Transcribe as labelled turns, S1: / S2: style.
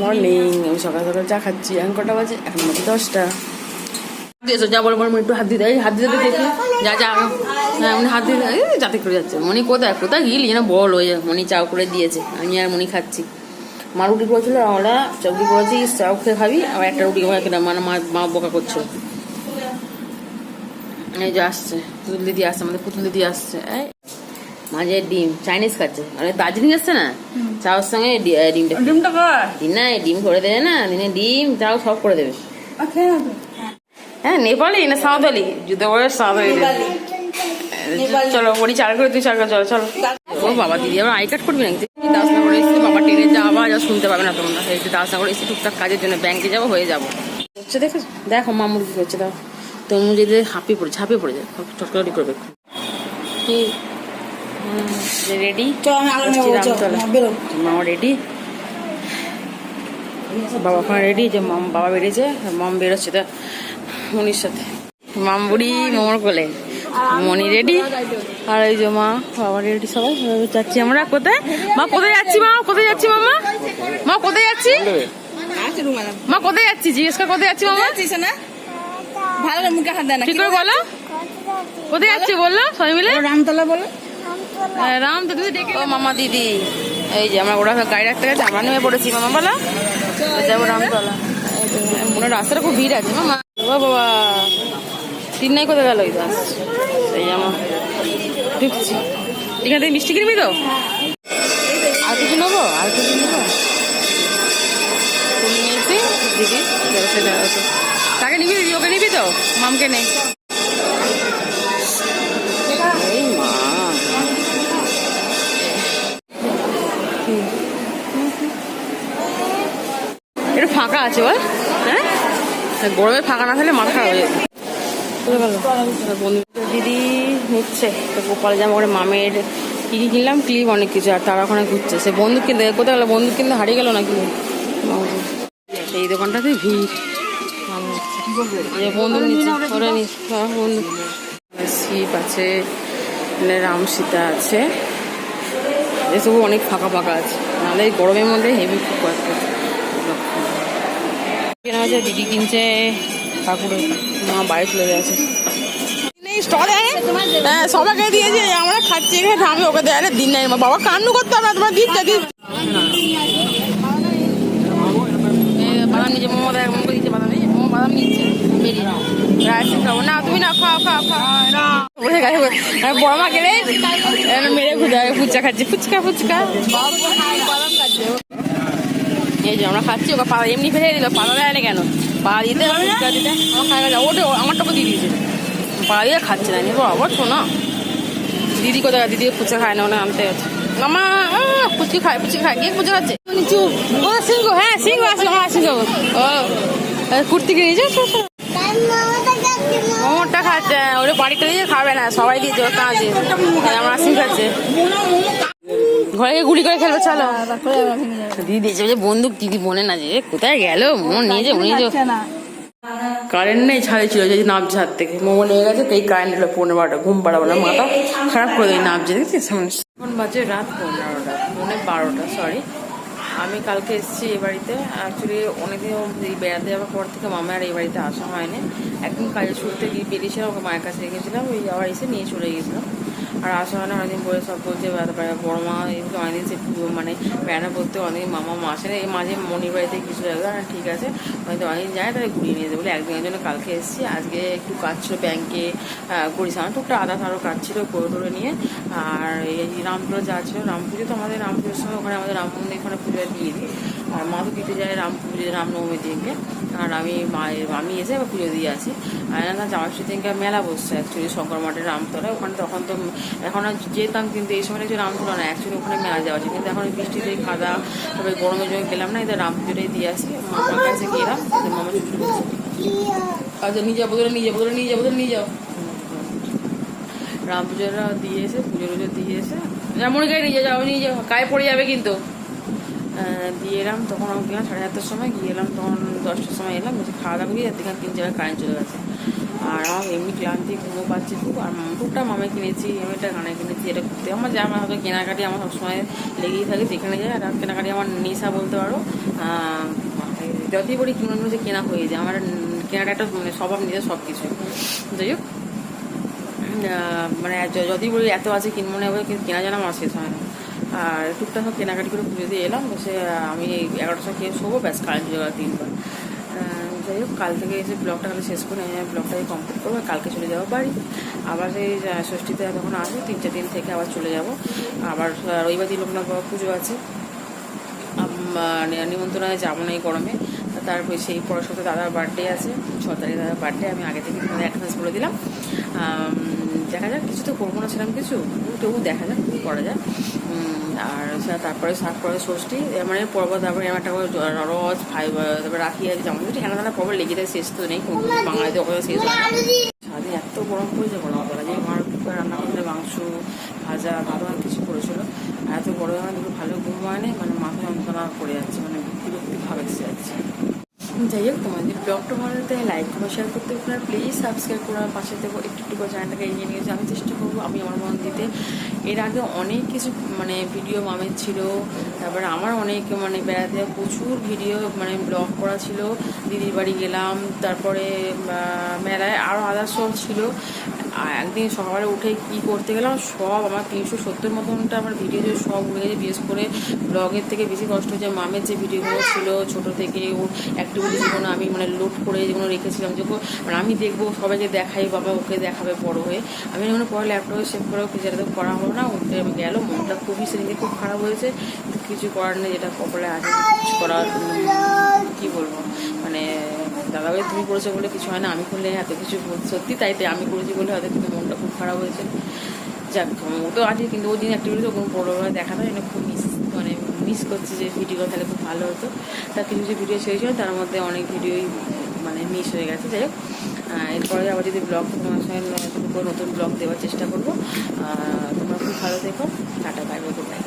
S1: Morning আমি সকাল সকাল চা খাচ্ছি। এখন কটা বাজে? এখন বাজে দশটা। দিয়েছ যা বলো বলো একটু হাত দিয়ে দেয় হাত দেখি। যা যা। হ্যাঁ উনি হাত দিয়ে দেয় যাতে করে যাচ্ছে মনি কোথায়? কোথায় গিলি যেন বল মনি চাও করে দিয়েছে। আমি আর মনি খাচ্ছি। মা রুটি করেছিল আমরা চৌকি করেছি চাও খেয়ে খাবি আর একটা রুটি খাওয়া খেলাম। মানে মা মা বোকা করছিল। এই যে আসছে পুতুল দিদি আসছে আমাদের পুতুল দিদি আসছে। এই মাঝে ডিম চাইনিজ খাচ্ছে। মানে দার্জিলিং আসছে না? চাওর সঙ্গে ডিমটা
S2: ডিমটা কর
S1: দিন না ডিম করে দেবে না দিনে ডিম চাও সব করে দেবে।
S2: আর।
S1: হ্যাঁ নেপালি না সাঁওতালি? যুদ্ধ করে সাঁওতালি। চলো বড়ি চার করে তুই চার করে চলো চলো। ও বাবা দিদি আবার আই কার্ড করবি না নাকি দাসনগর এসেছি বাবা ট্রেনে যা আবার যা শুনতে পাবে না তোমরা। এই যে দাসনগর এসেছি টুকটাক কাজের জন্য ব্যাংকে যাব হয়ে যাব। হচ্ছে দেখো দেখো মামুর কি করছে দাও তনু যদি হাঁপিয়ে পড়েছে হাঁপিয়ে পড়ে যায়। চটকটি করবে কি রেডি মামা রেডি বাবা ওখানে রেডি যে মাম বাবা বেরিয়েছে মাম বেরোচ্ছে তা মনির সাথে। মাম বুড়ি মামার কোলে। মনি রেডি আর এই যে মা বাবা রেডি সবাই যাচ্ছি আমরা। কোথায়? মা কোথায় যাচ্ছি মা? কোথায় যাচ্ছি মামা? মা কোথায় যাচ্ছি? মা কোথায় যাচ্ছি? জিজ্ঞেস কর কোথায় যাচ্ছি মামা?
S2: না ভালো মুখে হাত দেয় না
S1: ঠিক করে বলো? কোথায় যাচ্ছি বলল সবাই মিলে?
S2: রামতলা বলো।
S1: রাম তো তুমি ডেকে ও মামা দিদি। এই যে আমরা ওরা গাড়ি রাখতে গেছে আমরা নেমে পড়েছি মামা বলো। যাব রামতলা। মনে হয় রাস্তাটা খুব ভিড় আছে মামা। ও বাবা তিন নাই কোথায় গেল দাস এই আমার ঢুকছি। এখান থেকে মিষ্টি কিনবি তো? আর কিছু নেব? আর কিছু নেব? তুমি নিয়েছি দিদি। তাকে নিবি দিদি? ওকে নিবি তো? মামকে নেই ফাঁকা আছে বল। হ্যাঁ? গরমে ফাঁকা না থাকলে মাথা খারাপ হয়ে? বন্ধু দিদি নিচ্ছে তো গোপালে জামা করে মামের কি কি কিনলাম ক্লিপ অনেক কিছু আর তারা ওখানে ঘুরছে। সে বন্ধু কিনতে কোথায় গেলো? বন্ধু কিনতে হারিয়ে গেল নাকি? এই দোকানটাতে ভিড়। নিচ্ছে ওরা নিচ্ছে হ্যাঁ, আছে এখানে রাম সীতা আছে। এসবও অনেক ফাঁকা ফাঁকা আছে। নাহলে এই গরমের মধ্যে হেভি কয়েকটা কেনা হয়েছে দিদি কিনছে ঠাকুরের মা বাড়ি চলে গেছে। স্টলে হ্যাঁ সবাইকে দিয়েছে আমরা খাচ্ছি এখানে ওকে দেয় আরে দিন নাই বাবা কান্নু করতে হবে না তোমার দিচ্ছে দিন। বাদাম মোমো দেয় মোমো দিচ্ছে বাদাম এই মোমো বাদাম নিচ্ছে বেরিয়ে রাইস খাব না তুমি না খাও খাও খাও। বসে গেছে বড় মা গেলে মেরে খুঁজে ফুচকা খাচ্ছি ফুচকা ফুচকা। বাদাম খাচ্ছে এই যে আমরা খাচ্ছি ওকে পা এমনি ফেলে দিল পাতা দেয় না কেন? পা দিতে ফুচকা দিতে? আমার খাই গেছে ওটা আমারটাকে দিয়ে দিয়েছে। পা দিয়ে খাচ্ছে না নিবো আবার শোনা। দিদি কোথায় দিদি ফুচকা খায় না ওনা আনতে আছে। মামা ফুচকি খায় ফুচকি খায়। কে ফুচকা খাচ্ছে? নিচু। ও সিংহ হ্যাঁ সিংহ আসলো আমার সিংহ। ও কুর্তি কিনে নিয়েছে? মোমোটা খাচ্ছে। ওরে বাড়িতে দিয়ে খাবে না সবাই দিয়েছে ওর কাজে আমার আসিম খাচ্ছে। ঘরে গুলি করে খেলবে চলো। দিদি দিয়েছে যে বন্দুক দিদি বোনে না যে কোথায় গেল? মন নিয়ে যে উনি কারেন্ট নেই ছাড়ে ছিল যে নামছে হাত থেকে। মোমো নিয়ে গেছে তাই কারেন্ট এলো পনেরো বারোটা ঘুম পাড়াবো না মাথা খারাপ করে দেয় নামছে দেখছিস? এখন বাজে রাত পনেরোটা পৌনে বারোটা সরি আমি কালকে এসেছি এই বাড়িতে। অ্যাকচুয়ালি অনেকদিন এই বেড়াতে যাওয়ার পর থেকে মামা আর এই বাড়িতে আসা হয়নি। একদিন কাজে ছুটতে গিয়ে বেরিয়েছিলাম ওকে মায়ের কাছে রেখেছিলাম ওই আবার এসে নিয়ে চলে গেছিলাম আর আসা হয় না অনেকদিন পরে সব বলছে বড় মা এদিকে অনেকদিন সে মানে বেড়ানো বলতে অনেকদিন মামা মা আসে না, এই মাঝে মনির বাড়িতে কিছু জায়গা আর ঠিক আছে, হয়তো অনেকদিন যায়, তাহলে ঘুরিয়ে নিয়ে যাবে। বলে একদিনের জন্য কালকে এসেছি, আজকে একটু কাজ ছিল ব্যাংকে করিস, আমার টুকটা আধা আরও কাজ ছিল করে টোরে নিয়ে, আর এই রামপুরে যা ছিল তো আমাদের রাম পুজোর সময় ওখানে আমাদের রাম মন্দির ওখানে পুজো দিয়ে দিই। আর মা তো দিতে যায় রাম পুজো রামনবমীর দিনকে। আর আমি মায়ের, আমি এসে আবার পুজো দিয়ে আসি। আর না জামাষষ্ঠী দিনকে মেলা বসছে অ্যাকচুয়ালি শঙ্কর মঠের রামতলায়। ওখানে তখন তো, এখন আর যেতাম কিন্তু এই সময় যে রামতলা না। অ্যাকচুয়ালি ওখানে মেলা যাওয়া আছে কিন্তু এখন বৃষ্টিতে খাদা তবে গরমের জন্য গেলাম না, এদের রাম পুজোটাই দিয়ে আসি। মামার কাছে গেলাম এদের মামা ছুটি আচ্ছা নিয়ে যাব ধরে নিয়ে যাব ধরে নিয়ে যাব ধরে নিয়ে যাও। রাম পুজোটা দিয়ে এসে, পুজো টুজো দিয়ে এসে যেমন গাড়ি নিয়ে যাও নিয়ে যাও। গায়ে পড়ে যাবে কিন্তু। দিয়ে এলাম, তখন আমি গেলাম সাড়ে সাতটার সময় গিয়ে এলাম, তখন দশটার সময় এলাম বেশি খাওয়া দাওয়া আর দেখলাম তিন জায়গায় কারেন্ট চলে গেছে। আর আমার এমনি ক্লান্তি ঘুমো পাচ্ছি খুব, আর টুকটা মামে কিনেছি একটা গানে কিনেছি, এটা ঘুরতে। আমার যা আমার হয়তো কেনাকাটি আমার সবসময় লেগেই থাকে, যেখানে যাই আর কেনাকাটি আমার নেশা বলতে পারো যতই বলি কিনে যে কেনা হয়ে যায়, আমার কেনাটা একটা মানে স্বভাব নিজের সব কিছু যাই হোক মানে য- যদি বলি এত আছে কিনবো না কিন্তু কেনা যেন আমার শেষ হয় না। আর টুকটাক কেনাকাটি করে পুজো দিয়ে এলাম, বসে আমি এগারোটার সময় খেয়ে শোবো, ব্যাস কাল জোগাড় তিনবার। যাই হোক, কাল থেকে এসে ব্লগটা তাহলে শেষ করে আমি ব্লগটাকে কমপ্লিট করব, কালকে চলে যাব বাড়ি। আবার সেই ষষ্ঠীতে তখন আসব, তিন, চার দিন থেকে আবার চলে যাব। আবার রবিবার দিন লোকনাথ বাবা পুজো আছে। মানে নিমন্ত্রণে যাব না এই গরমে। তারপরে সেই পরের সপ্তাহে দাদার বার্থডে আছে, ছ তারিখে দাদার বার্থডে আমি আগে থেকে তোমাদের অ্যাডভান্স বলে দিলাম। দেখা যাক, কিছু তো করব না সেরকম কিছু তবু দেখা যাক, কী করা যায়। আর তারপরে তারপরে ষষ্ঠী মানে পর্ব, তারপরে এরকম একটা রস ভাই তারপরে রাখি আছে যেমন ঠিক এখানে পর্ব লেগে যায়, শেষ তো নেই বাঙালিতে ওখানে শেষ হয় সারাদিন এত গরম পড়েছে গরম করা যে আমার রান্না করতে মাংস, ভাজা ভালো অনেক কিছু করেছিল আর এত গরমে আমার দুটো ভালো ঘুম হয়নি মানে মাথা যন্ত্রণা করে যাচ্ছে মানে বিরক্তি ভাব এসে যাচ্ছে। যাই হোক, তোমাদের ব্লগটা ভালো লাগতে লাইক করো শেয়ার করতে পারো প্লিজ সাবস্ক্রাইব করো আমার পাশে দেবো একটু একটু করে চ্যানেলটাকে এগিয়ে নিয়ে আমি চেষ্টা করব, আমি আমার মন দিতে। এর আগে অনেক কিছু মানে ভিডিও মামের ছিল। তারপরে আমার অনেক মানে বেড়াতে প্রচুর ভিডিও মানে ব্লগ করা ছিল। দিদির বাড়ি গেলাম, তারপরে মেলায় আরও আদার্স ছিল। আর একদিন সকালে উঠে কি করতে গেলাম, সব আমার তিনশো সত্তর মতনটা আমার ভিডিও যে সব উঠে গেছে, বিশেষ করে ব্লগের থেকে বেশি কষ্ট হচ্ছে মামের যে ভিডিওগুলো ছিল ছোট থেকে ও অ্যাক্টিভিটি যেগুলো আমি মানে লোড করে যেগুলো রেখেছিলাম যেগুলো মানে আমি দেখব, সবাইকে দেখাই, বাবা ওকে দেখাবে বড় হয়ে। আমি যখন পরে ল্যাপটপে সেভ করে ওকে যেটা তো করা হলো না উঠতে আমি গেল, মনটা খুবই সেদিকে খুব খারাপ হয়েছে কিছু করার নেই, যেটা কপালে আছে, কিছু করার দাদাভাই তুমি করেছ বলে কিছু হয় না, আমি করলে এত কিছু সত্যি তাই তাই আমি করেছি বলে হয়তো কিন্তু মনটা খুব খারাপ হয়েছে। যাক, ও তো আছে, কিন্তু ওই দিন অ্যাক্টিভিটি কোনো বড়োভাবে দেখা যায় খুব মিস মানে মিস করছি যে ভিডিও তাহলে খুব ভালো হতো। তার কিছু কিছু ভিডিও ছেড়েছিল তার মধ্যে অনেক ভিডিওই মানে মিস হয়ে গেছে, যাই হোক। এরপরে আবার যদি ব্লগ তোমার সঙ্গে নতুন ব্লগ দেওয়ার চেষ্টা করব তোমরা খুব ভালো থেকো, টাটা বাই বাই